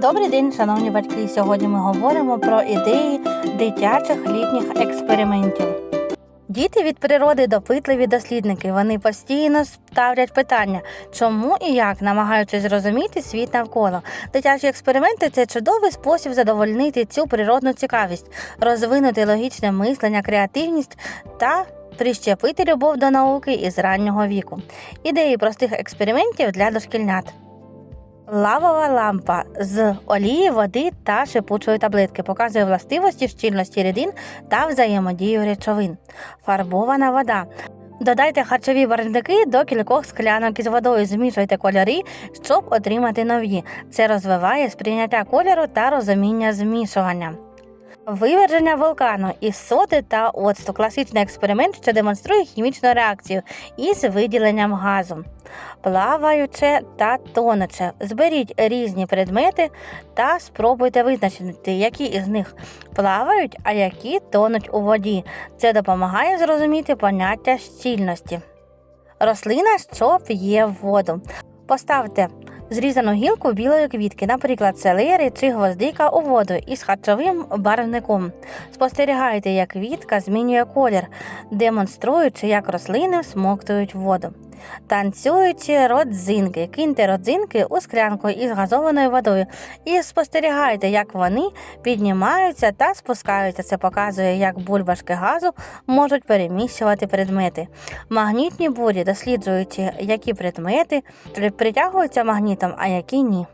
Добрий день, шановні батьки. Сьогодні ми говоримо про ідеї дитячих літніх експериментів. Діти від природи допитливі дослідники. Вони постійно ставлять питання, чому і як, намагаючись зрозуміти світ навколо. Дитячі експерименти це чудовий спосіб задовольнити цю природну цікавість, розвинути логічне мислення, креативність та прищепити любов до науки із раннього віку. Ідеї простих експериментів для дошкільнят. Лавова лампа з олії, води та шипучої таблетки показує властивості щільності рідин та взаємодію речовин. Фарбована вода. Додайте харчові барвники до кількох склянок із водою, змішуйте кольори, щоб отримати нові. Це розвиває сприйняття кольору та розуміння змішування. Виверження вулкану із соди та оцту класичний експеримент, що демонструє хімічну реакцію із виділенням газу. Плаваюче та тонуче. Зберіть різні предмети та спробуйте визначити, які із них плавають, а які тонуть у воді. Це допомагає зрозуміти поняття щільності. Рослина, що п'є воду. Поставте зрізану гілку білої квітки, наприклад, селери чи гвоздика у воду із харчовим барвником. Спостерігайте, як квітка змінює колір, демонструючи, як рослини всмоктують воду. Танцюючі родзинки. Киньте родзинки у склянку із газованою водою і спостерігайте, як вони піднімаються та спускаються. Це показує, як бульбашки газу можуть переміщувати предмети. Магнітні бурі досліджуючи, які предмети притягуються магнітом, а які ні.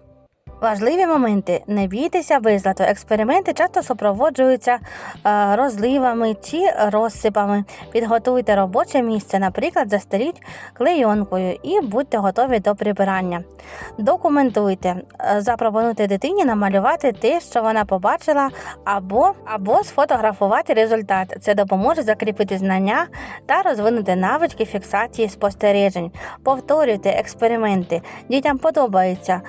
Важливі моменти. Не бійтеся безлату. Експерименти часто супроводжуються е, розливами чи розсипами. Підготуйте робоче місце, наприклад, застеліть клейонкою і будьте готові до прибирання. Документуйте, Е, запропонуйте дитині намалювати те, що вона побачила, або, або сфотографувати результат. Це допоможе закріпити знання та розвинути навички фіксації спостережень. Повторюйте експерименти. Дітям подобається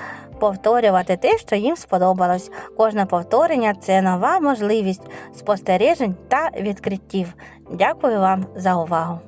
повторювати те, що їм сподобалось. Кожне повторення це нова можливість спостережень та відкриттів. Дякую вам за увагу!